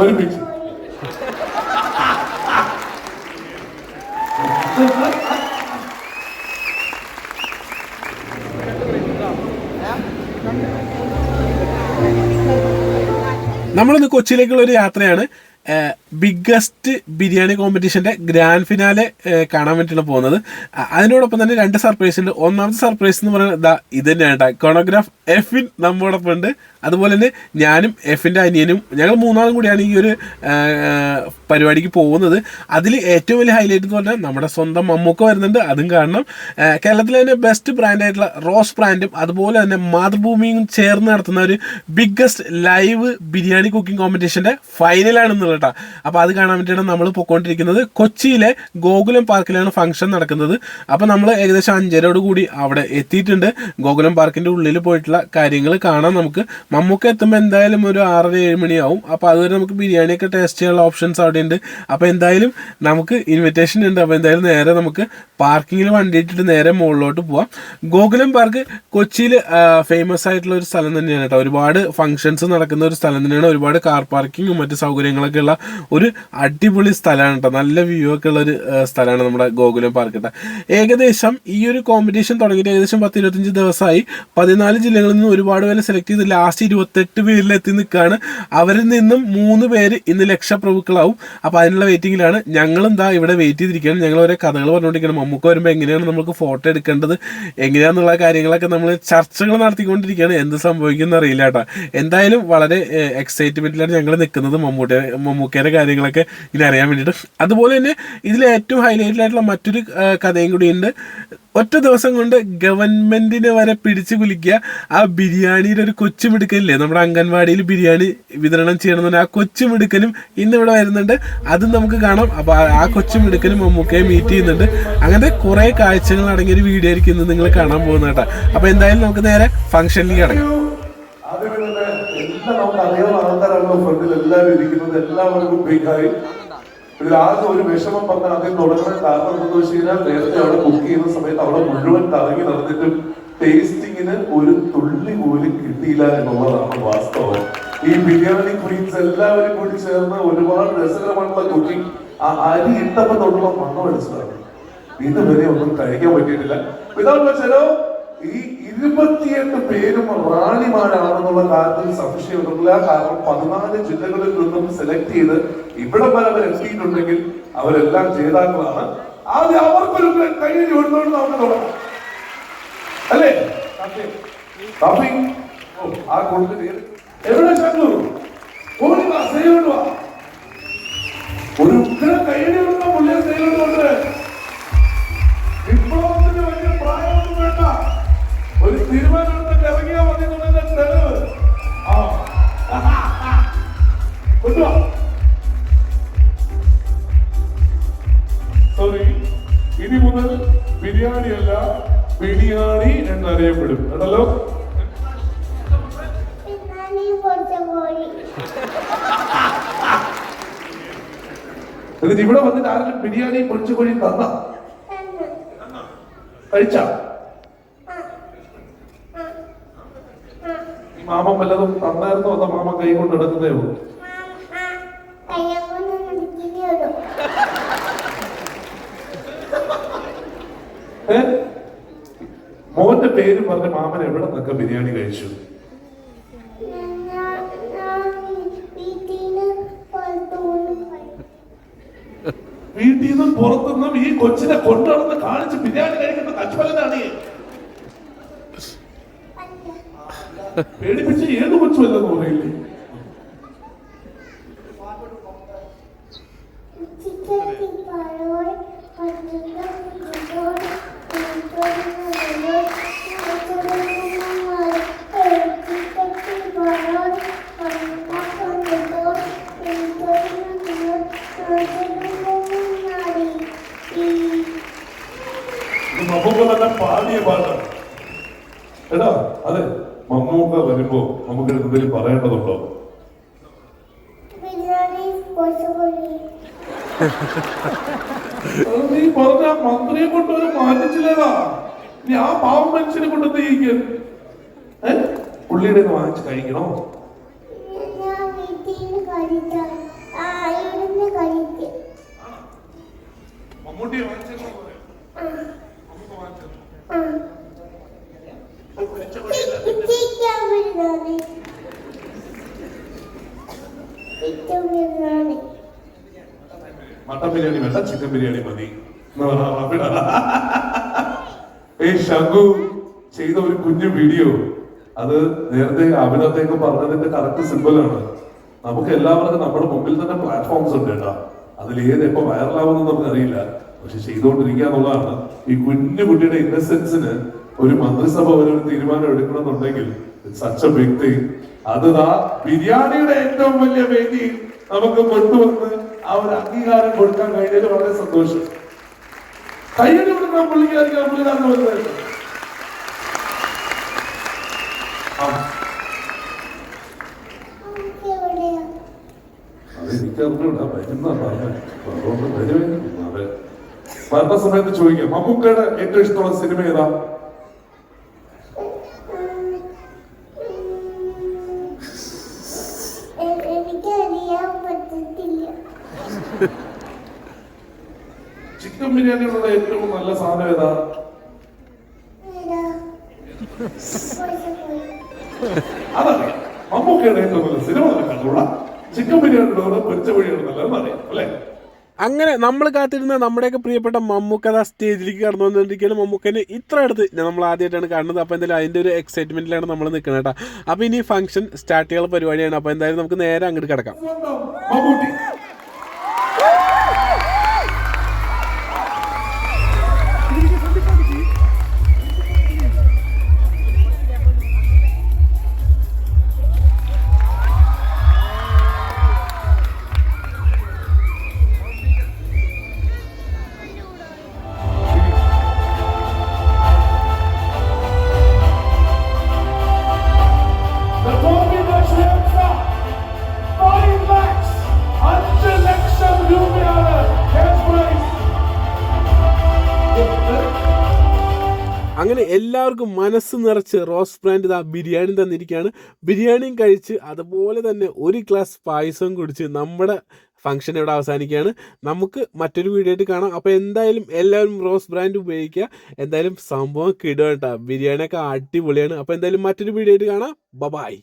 ഒരുമിച്ച് നമ്മളിന്ന് കൊച്ചിയിലേക്കുള്ള ഒരു യാത്രയാണ്. ബിഗ്ഗസ്റ്റ് ബിരിയാണി കോമ്പറ്റീഷന്റെ ഗ്രാൻഡ് ഫിനാലെ കാണാൻ വേണ്ടിയിട്ടാണ് പോകുന്നത്. അതിനോടൊപ്പം തന്നെ രണ്ട് സർപ്രൈസ് ഉണ്ട്. ഒന്നാമത്തെ സർപ്രൈസ് എന്ന് പറയുന്നത് ഇതാ ഇത് തന്നെയാണ് കേട്ടോ. കൊണോഗ്രാഫ് എഫിൻ നമ്മോടൊപ്പം ഉണ്ട്. അതുപോലെ തന്നെ ഞാനും എഫിന്റെ അനിയനും ഞങ്ങൾ മൂന്നാളും കൂടിയാണ് ഈ ഒരു പരിപാടിക്ക് പോകുന്നത്. അതിൽ ഏറ്റവും വലിയ ഹൈലൈറ്റ് എന്ന് പറഞ്ഞാൽ നമ്മുടെ സ്വന്തം മമ്മൂക്ക വരുന്നുണ്ട്. അതും കാരണം കേരളത്തിലെ തന്നെ ബെസ്റ്റ് ബ്രാൻഡായിട്ടുള്ള റോസ് ബ്രാൻഡും അതുപോലെ തന്നെ മാതൃഭൂമിയും ചേർന്ന് നടത്തുന്ന ഒരു ബിഗ്ഗസ്റ്റ് ലൈവ് ബിരിയാണി കുക്കിംഗ് കോമ്പറ്റീഷന്റെ ഫൈനലാണെന്നുള്ള കേട്ടോ. അപ്പോൾ അത് കാണാൻ വേണ്ടിയിട്ടാണ് നമ്മൾ പോയിക്കൊണ്ടിരിക്കുന്നത് കൊച്ചിയിലെ ഗോകുലം പാർക്കിലാണ് ഫംഗ്ഷൻ നടക്കുന്നത്. അപ്പോൾ നമ്മൾ ഏകദേശം അഞ്ചരയോട് കൂടി അവിടെ എത്തിയിട്ടുണ്ട്. ഗോകുലം പാർക്കിന്റെ ഉള്ളിൽ പോയിട്ടുള്ള കാര്യങ്ങൾ കാണാം നമുക്ക്. മമ്മൂക്ക എത്തുമ്പോൾ എന്തായാലും ഒരു ആറര ഏഴ് മണിയാവും. അപ്പോൾ അതുവരെ നമുക്ക് ബിരിയാണിയൊക്കെ ടേസ്റ്റ് ചെയ്യാനുള്ള ഓപ്ഷൻസ് അവിടെ ഉണ്ട് അപ്പോൾ എന്തായാലും നമുക്ക് ഇൻവിറ്റേഷൻ ഉണ്ട്. അപ്പോൾ എന്തായാലും നേരെ നമുക്ക് പാർക്കിങ്ങിൽ വണ്ടി ഇട്ടിട്ട് നേരെ മുകളിലോട്ട് പോവാം. ഗോകുലം പാർക്ക് കൊച്ചിയിൽ ഫേമസ് ആയിട്ടുള്ള ഒരു സ്ഥലം തന്നെയാണ് കേട്ടോ. ഒരുപാട് ഫംഗ്ഷൻസ് നടക്കുന്ന ഒരു സ്ഥലം തന്നെയാണ്. ഒരുപാട് കാർ പാർക്കിങ്ങും മറ്റ് സൗകര്യങ്ങളൊക്കെ ഉള്ള ഒരു അടിപൊളി സ്ഥലമാണ് കേട്ടോ നല്ല വ്യൂ ഒക്കെ ഉള്ള ഒരു സ്ഥലമാണ് നമ്മുടെ ഗോകുലം പാർക്ക് കേട്ടോ ഏകദേശം ഈ ഒരു കോമ്പറ്റീഷൻ തുടങ്ങിയിട്ട് ഏകദേശം പത്ത് ഇരുപത്തഞ്ച് ദിവസമായി. പതിനാല് ജില്ലകളിൽ നിന്ന് ഒരുപാട് പേരെ സെലക്ട് ചെയ്ത് ലാസ്റ്റ് ഇരുപത്തെട്ട് പേരിൽ എത്തി നിൽക്കുകയാണ് അവരിൽ നിന്നും മൂന്ന് പേര് ഇന്ന് ലക്ഷപ്രഭുക്കളാവും. അപ്പോൾ അതിനുള്ള വെയിറ്റിങ്ങിലാണ് ഞങ്ങളും ദാ ഇവിടെ വെയിറ്റ് ചെയ്തിരിക്കുകയാണ്. ഞങ്ങൾ ഓരോ കഥകൾ പറഞ്ഞുകൊണ്ടിരിക്കണം മമ്മൂക്ക വരുമ്പോൾ എങ്ങനെയാണ് നമുക്ക് ഫോട്ടോ എടുക്കേണ്ടത്? എങ്ങനെയാണെന്നുള്ള കാര്യങ്ങളൊക്കെ നമ്മൾ ചർച്ചകൾ നടത്തിക്കൊണ്ടിരിക്കുകയാണ്. എന്ത് സംഭവിക്കുമെന്ന് അറിയില്ല കേട്ടോ എന്തായാലും വളരെ എക്സൈറ്റ്മെന്റിലാണ് ഞങ്ങൾ നിൽക്കുന്നത് മമ്മൂട്ടി മമ്മൂക്കയുടെ കാര്യങ്ങളൊക്കെ ഇനി അറിയാൻ വേണ്ടിയിട്ട്. അതുപോലെ തന്നെ ഇതിൽ ഏറ്റവും ഹൈലൈറ്റഡ് ആയിട്ടുള്ള മറ്റൊരു കഥയും കൂടിയുണ്ട് ഒറ്റ ദിവസം കൊണ്ട് ഗവൺമെന്റിനെ വരെ പിടിച്ചു കുലിക്കുക. ആ ബിരിയാണിയുടെ ഒരു കൊച്ചുമിടുക്കലില്ലേ? നമ്മുടെ അംഗൻവാടിയിൽ ബിരിയാണി വിതരണം ചെയ്യണമെന്ന് ആ കൊച്ചുമിടുക്കനും ഇന്ന് ഇവിടെ വരുന്നുണ്ട്. അതും നമുക്ക് കാണാം. അപ്പോൾ ആ- കൊച്ചു കൊച്ചുമിടുക്കനും മമ്മൂക്കയെ മീറ്റ് ചെയ്യുന്നുണ്ട്. അങ്ങനത്തെ കുറേ കാഴ്ചകൾ അടങ്ങിയ ഒരു വീഡിയോ ആയിരിക്കും നിങ്ങൾ കാണാൻ പോകുന്നത് കേട്ടോ. അപ്പൊ എന്തായാലും നമുക്ക് നേരെ ഫംഗ്ഷനിലേക്ക് കിടക്കാം. ബിഗായി ഇതിൽ ആകെ ഒരു വിഷമം പറഞ്ഞാൽ ആദ്യം തുടങ്ങുന്ന കാരണം എന്താണെന്ന് വെച്ച് കഴിഞ്ഞാൽ നേരത്തെ അവിടെ ബുക്ക് ചെയ്യുന്ന സമയത്ത് അവിടെ മുഴുവൻ കറങ്ങി നടന്നിട്ടും ടേസ്റ്റിങ്ങിന് ഒരു തുള്ളി പോലും കിട്ടിയില്ല എന്നുള്ളതാണ് വാസ്തവം. ഈ ബിരിയാണി ക്വീൻസ് എല്ലാവരും കൂടി ചേർന്ന് ഒരുപാട് രസകരമായിട്ടുള്ള കുക്കിംഗ് ആ അരി ഇട്ടപ്പോൾ തൊട്ടുള്ള മണം മനസ്സിലാക്കും ഇതുവരെ ഒന്നും കഴിക്കാൻ പറ്റിയിട്ടില്ല. വിതൗട്ട് വെച്ചാലോ ഈ ഇരുപത്തിയെട്ട് പേരും റാണിമാരാണെന്നുള്ള കാര്യത്തിൽ സംശയമൊന്നുമില്ല കാരണം പതിനാല് ജില്ലകളിൽ നിന്നും സെലക്ട് ചെയ്ത് ഇവിടെ വരെ അവർ എത്തിയിട്ടുണ്ടെങ്കിൽ അവരെല്ലാം ജേതാക്കളാണ്. ആദ്യം അവർക്കൊരു കയ്യിൽ വിടുന്നോണ്ട് നമുക്ക് അല്ലേ? ആ കൊടുത്ത് എവിടെ ചെന്നു ഓടി വാ. സേവോട് സോറി ഇനി മുതൽ ബിരിയാണി അല്ല ബിരിയാണി എന്നറിയപ്പെടും കേട്ടല്ലോ എന്നിട്ട് ഇവിടെ വന്നിട്ട് ആരെങ്കിലും ബിരിയാണി പൊളിച്ചു കോഴി തന്ന. കഴിച്ച? മാമം വല്ലതും തന്നായിരുന്നോ? അതോ മാമ കൈ കൊണ്ട് എടുക്കുന്നേ ഉള്ളൂ ആ കയ്യൊന്നും ഇടിക്കുന്നേ ഉള്ളൂ ഏ? മോന്റെ പേര് പറഞ്ഞ മാമൻ എവിടെ നിന്നൊക്കെ ബിരിയാണി കഴിച്ചു? വീട്ടിൽ നിന്നും പുറത്തുനിന്നും ഈ കൊച്ചിനെ കൊണ്ടുവന്ന് കാണിച്ച് ബിരിയാണി കഴിക്കുന്ന കച്ചവലനാണ് പേടിപ്പിച്ച് ഏത് കൊച്ചുമല്ലെന്ന് പറയില്ലേ? മമ്മൂക്ക തന്നെ പാടിയ പാട്ടാണ് എടാ അതെ മമ്മൂക്ക വരുമ്പോ നമുക്ക് എന്തെങ്കിലും പറയേണ്ടതുണ്ടോ? നീ പറഞ്ഞ മന്ത്രിയെ കൊണ്ട് ഒരു മാറ്റിച്ചില്ലേടാ. നീ ആ പാവം മനുഷ്യനെ കൊണ്ട് നീക്കും ഏ? പുള്ളിയുടെ വാങ്ങിച്ച് കഴിക്കണോ? മമ്മൂട്ടിയെ വാങ്ങിച്ചെന്ന് പറയാം ചിക്കൻ ബിരിയാണി മട്ടൻ ബിരിയാണി വേണ്ട ചിക്കൻ ബിരിയാണി മതി. ഏ ശങ്കു ചെയ്ത ഒരു കുഞ്ഞു വീഡിയോ അത് നേരത്തെ അഭിനന്ദയൊക്കെ പറഞ്ഞതിന്റെ കറക്റ്റ് സിമ്പിളാണ് നമുക്ക് എല്ലാവർക്കും നമ്മുടെ മുമ്പിൽ തന്നെ പ്ലാറ്റ്ഫോംസ് ഉണ്ട് കേട്ടോ. അതിൽ ഏത് എപ്പോ വൈറലാവുമെന്ന് നമുക്ക് അറിയില്ല പക്ഷെ ചെയ്തുകൊണ്ടിരിക്കുക എന്നുള്ളതാണ്. ഈ കുഞ്ഞു കുട്ടിയുടെ ഇന്നസെൻസിന് ഒരു മന്ത്രിസഭ ഒരു തീരുമാനം എടുക്കണമെന്നുണ്ടെങ്കിൽ സച്ച വ്യക്തി അത് ആ ബിരിയാണിയുടെ ഏറ്റവും വലിയ വേദി നമുക്ക് കൊണ്ടുവന്ന് ആ ഒരു അംഗീകാരം കൊടുക്കാൻ കഴിഞ്ഞതിൽ വളരെ സന്തോഷം. കയ്യടി കൊടുക്കാൻ പുള്ളിക്കാരിക്കാൻ പുള്ളിക്കാരന് വരുന്നത് ആ നമുക്ക് എവിടെയാ അത് എനിക്കറിഞ്ഞൂടാ വരുന്ന അതെ. വരുന്ന സമയത്ത് ചോദിക്കാം മമ്മൂക്കയുടെ ഏറ്റവും ഇഷ്ടമുള്ള സിനിമ ഏതാ? ചിക്കൻ ബിരിയാണിയുള്ള ഏറ്റവും നല്ല സാധനം ഏതാ? അതല്ല. അതറിയാം. മമ്മൂക്കയുടെ ഏറ്റവും നല്ല സിനിമ കണ്ടുകൂടാ ചിക്കൻ ബിരിയാണിയുടെ പൊരിച്ച വഴിയാണ് നല്ലതെന്ന് അറിയാം അല്ലേ? അങ്ങനെ നമ്മൾ കാത്തിരുന്ന നമ്മുടെയൊക്കെ പ്രിയപ്പെട്ട മമ്മൂക്കഥ സ്റ്റേജിലേക്ക് കടന്നു വന്നിരിക്കുകയാണ്. മമ്മൂക്കനെ ഇത്ര അടുത്ത് നമ്മൾ ആദ്യമായിട്ടാണ് കാണുന്നത്. അപ്പോൾ എന്തായാലും അതിന്റെ ഒരു എക്സൈറ്റ്മെന്റിലാണ് നമ്മൾ നിൽക്കുന്നത് കേട്ടോ. അപ്പോൾ ഇനി ഫംഗ്ഷൻ സ്റ്റാർട്ട് ചെയ്യാനുള്ള പരിപാടിയാണ്. അപ്പോൾ എന്തായാലും നമുക്ക് നേരെ അങ്ങോട്ട് കിടക്കാം. അങ്ങനെ എല്ലാവർക്കും മനസ്സ് നിറച്ച് റോസ് ബ്രാൻഡ് ഇതാ ബിരിയാണി തന്നിരിക്കുകയാണ്. ബിരിയാണിയും കഴിച്ച് അതുപോലെ തന്നെ ഒരു ഗ്ലാസ് പായസം കുടിച്ച് നമ്മുടെ ഫംഗ്ഷൻ ഇവിടെ അവസാനിക്കുകയാണ്. നമുക്ക് മറ്റൊരു വീഡിയോ ആയിട്ട് കാണാം. അപ്പോൾ എന്തായാലും എല്ലാവരും റോസ് ബ്രാൻഡ് ഉപയോഗിക്കുക. എന്തായാലും സംഭവം കിടുക കേട്ടോ. ബിരിയാണിയൊക്കെ അടിപൊളിയാണ്. അപ്പോൾ എന്തായാലും മറ്റൊരു വീഡിയോ ആയിട്ട് കാണാം. ബബായ്